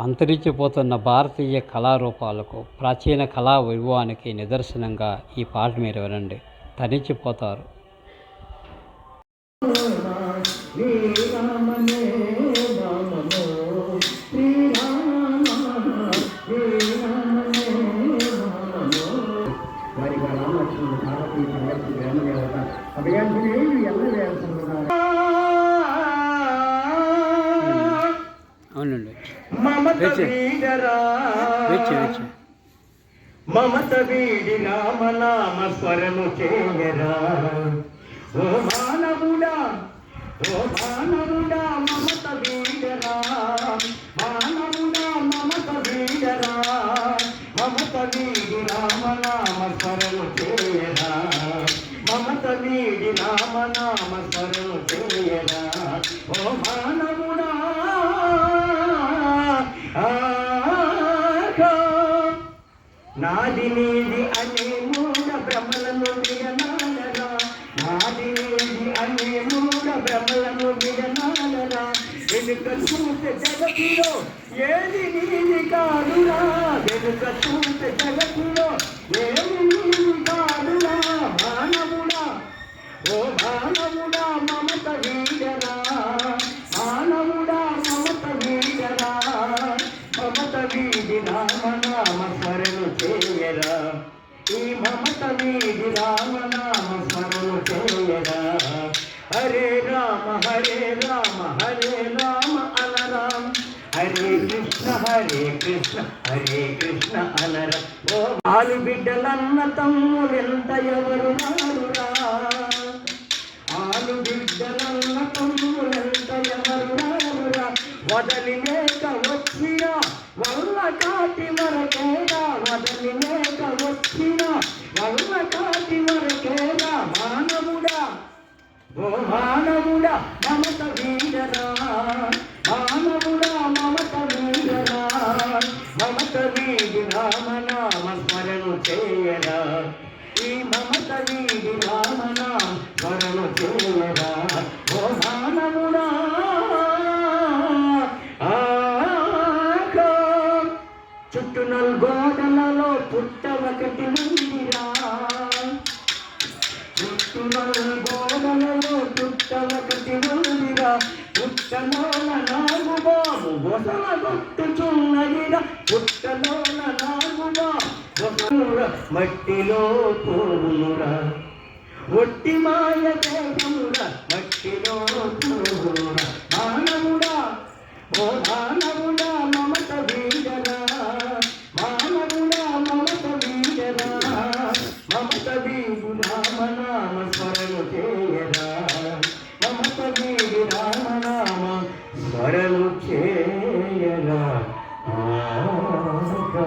అంతరించిపోతున్న భారతీయ కళారూపాలకు ప్రాచీన కళా వైభవానికి నిదర్శనంగా ఈ పాట మీరు వినండి. తరించిపోతారు అభయాన్ని రామమో మమత. వీడరా. మమత వీడి నామ నామ స్వరము చేయరా ఓ మానవుడా ఓ మానవుడా మమత వీడరా. మానవుడా మమత వీడరా. మమత వీడి నామ నామ స్వరము చేయరా మమత వీడి నామ నామ స్వరము నాది నీది అనే మూఢ భ్రమలను విడనాడరా నాది నీది అనే మూఢ భ్రమలను విడనాడరా వెనుక చూసే జగతిలో ఏది నీది కాదురా. వెనుక చూసే జగతిలో ఏ ఈ మమత వీడి రామనామ స్మరణ స్మరణు చేయరా హరే రామ హరే రామ హరే రామ అనరామ హరే కృష్ణ హరే కృష్ణ హరే కృష్ణ అనర ఓ ఆలు బిడ్డలన్న తమ్ములెంత ఎవరు నారురా ఆలు బిడ్డలన్న తమ్ములెంత ఎవరు నారురా వదలి మేక వచ్చిన వల్ల కాటి వరకేగా వదలి మేక కృష్ణ వల్ల కాటి వరకేగా మానవుడా. ఓ మానవుడా మమత వీడరా మానవుడా మమత వీడరా మమత వీడి రామనామ స్మరణ చేయరా. ఈ మమత వీడి రామనామ స్మరణ చేయరా. పుట్ట ఒకటి మందిరా. గోడలలో పుట్టవకటి నుండిగా పుట్టలోన నాలుగు బాబు బొసల కొట్టుచున్నదిరా. పుట్టలోన నాలుగు బాబు మట్టిలో పోవునురా. ఒట్టి మాయ దేహమురా రామ స్మరణ చేయరా మమత వీడు రామ నామ స్మరణ చేయరా ఆగా.